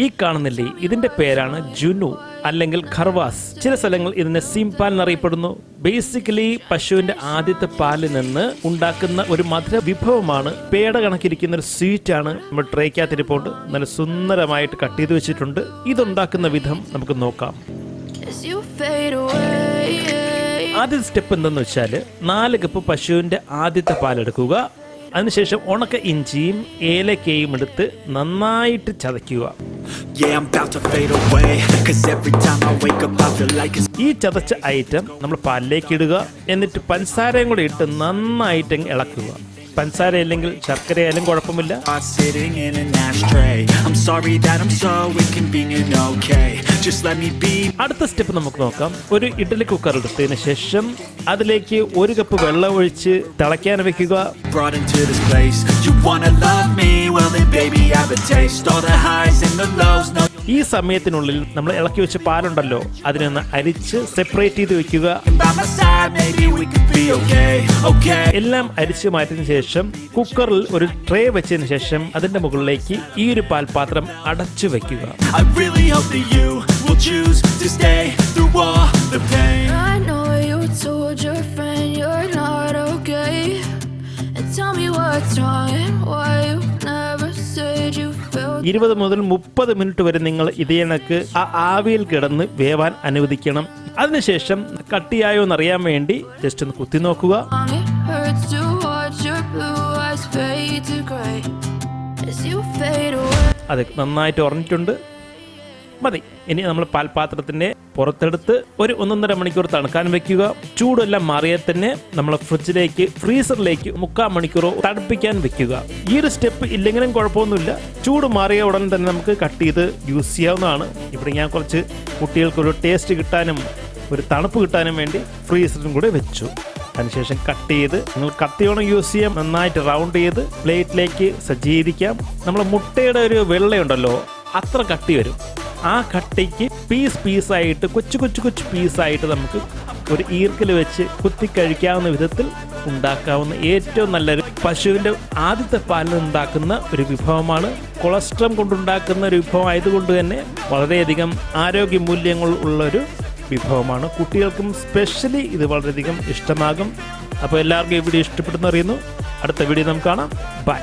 ഈ കാണുന്നില്ലേ ഇതിന്റെ പേരാണ് ജുനു അല്ലെങ്കിൽ ഖർവാസ്. ചില സ്ഥലങ്ങൾ ഇതിനെ സിംപാൽ എന്നറിയപ്പെടുന്നു. ബേസിക്കലി പശുവിന്റെ ആദ്യത്തെ പാലിൽ നിന്ന് ഉണ്ടാക്കുന്ന ഒരു മധുര വിഭവമാണ് പേട കണക്കിരിക്കുന്ന ഒരു സ്വീറ്റ് ആണ്. നമ്മൾ ട്രേക്കാത്തിരിപ്പോണ്ട് നല്ല സുന്ദരമായിട്ട് കട്ട് ചെയ്ത് വെച്ചിട്ടുണ്ട്. ഇതുണ്ടാക്കുന്ന വിധം നമുക്ക് നോക്കാം. ആദ്യത്തെ സ്റ്റെപ്പ് എന്തെന്ന് വെച്ചാൽ നാല് കപ്പ് പശുവിന്റെ ആദ്യത്തെ പാലെടുക്കുക. അതിനുശേഷം ഉണക്ക ഇഞ്ചിയും ഏലക്കയും എടുത്ത് നന്നായിട്ട് ചതയ്ക്കുക. ഈ ചതച്ച ഐറ്റം നമ്മൾ പാലിലേക്ക് ഇടുക എന്നിട്ട് പഞ്ചസാരയും കൂടി ഇട്ട് നന്നായിട്ട് ഇളക്കുക. പഞ്ചസാര ഇല്ലെങ്കിൽ ശർക്കര ആയാലും കുഴപ്പമില്ല. അടുത്ത സ്റ്റെപ്പ് നമുക്ക് നോക്കാം. ഒരു ഇഡലി കുക്കർ എടുത്തതിന് ശേഷം അതിലേക്ക് ഒരു കപ്പ് വെള്ളം ഒഴിച്ച് തിളയ്ക്കാൻ വെക്കുക. ഈ സമയത്തിനുള്ളിൽ നമ്മൾ ഇളക്കി വെച്ച പാലുണ്ടല്ലോ അതിനൊന്ന് അരിച്ച് സെപ്പറേറ്റ് ചെയ്ത് വെക്കുക. എല്ലാം അരിച്ച് മാറ്റിയതിനു ശേഷം കുക്കറിൽ ഒരു ട്രേ വെച്ചതിന് ശേഷം അതിന്റെ മുകളിലേക്ക് ഈ ഒരു പാൽപാത്രം അടച്ചു വെക്കുക. Choose to stay through all the pain. I know you told your friend you're not okay. And tell me what's wrong and why you never said you felt. ഇരുപത് മുതൽ മുപ്പത് മിനിറ്റ് വരെ നിങ്ങൾ ഇതേ ആ ആവിയിൽ കിടന്ന് വേവാൻ അനുവദിക്കണം അതിനുശേഷം കട്ടിയായോ എന്നറിയാൻ വേണ്ടി ജസ്റ്റ് ഒന്ന് കുത്തി നോക്കുക അതെ It hurts to watch your blue eyes fade to gray as you fade away. അത് നന്നായിട്ട് ഉറഞ്ഞിട്ടുണ്ട് മതി. ഇനി നമ്മൾ പാൽപാത്രത്തിന്റെ പുറത്തെടുത്ത് ഒരു ഒന്നൊന്നര മണിക്കൂർ തണുക്കാൻ വെക്കുക. ചൂടെല്ലാം മാറിയാൽ തന്നെ നമ്മൾ ഫ്രിഡ്ജിലേക്ക് ഫ്രീസറിലേക്ക് മുക്കാൽ മണിക്കൂറോ തണുപ്പിക്കാൻ വെക്കുക. ഈ ഒരു സ്റ്റെപ്പ് ഇല്ലെങ്കിലും കുഴപ്പമൊന്നുമില്ല. ചൂട് മാറിയ ഉടൻ തന്നെ നമുക്ക് കട്ട് ചെയ്ത് യൂസ് ചെയ്യാവുന്നതാണ്. ഇവിടെ ഞാൻ കുറച്ച് കുട്ടികൾക്ക് ഒരു ടേസ്റ്റ് കിട്ടാനും ഒരു തണുപ്പ് കിട്ടാനും വേണ്ടി ഫ്രീസറും കൂടെ വെച്ചു. അതിനുശേഷം കട്ട് ചെയ്ത് നിങ്ങൾ കത്തിയോണം യൂസ് ചെയ്യാം. നന്നായിട്ട് റൗണ്ട് ചെയ്ത് പ്ലേറ്റിലേക്ക് സജ്ജീകരിക്കാം. നമ്മൾ മുട്ടയുടെ ഒരു വെള്ളയുണ്ടല്ലോ അത്ര കട്ടി വരും. ആ കട്ടിക്ക് പീസ് പീസായിട്ട് കൊച്ചു കൊച്ചു കൊച്ചു പീസായിട്ട് നമുക്ക് ഒരു ഈർക്കൽ വെച്ച് കുത്തി കഴിക്കാവുന്ന വിധത്തിൽ ഉണ്ടാക്കാവുന്ന ഏറ്റവും നല്ലൊരു പശുവിന്റെ ആദ്യത്തെ പാലിൽ ഉണ്ടാക്കുന്ന ഒരു വിഭവമാണ്. കൊളസ്ട്രം കൊണ്ടുണ്ടാക്കുന്ന ഒരു വിഭവം ആയതുകൊണ്ട് തന്നെ വളരെയധികം ആരോഗ്യ മൂല്യങ്ങൾ ഉള്ളൊരു വിഭവമാണ്. കുട്ടികൾക്കും സ്പെഷ്യലി ഇത് വളരെയധികം ഇഷ്ടമാകും. അപ്പോൾ എല്ലാവർക്കും ഈ വീഡിയോ ഇഷ്ടപ്പെടുന്ന അറിയുന്നു. അടുത്ത വീഡിയോ നമുക്ക് കാണാം. ബൈ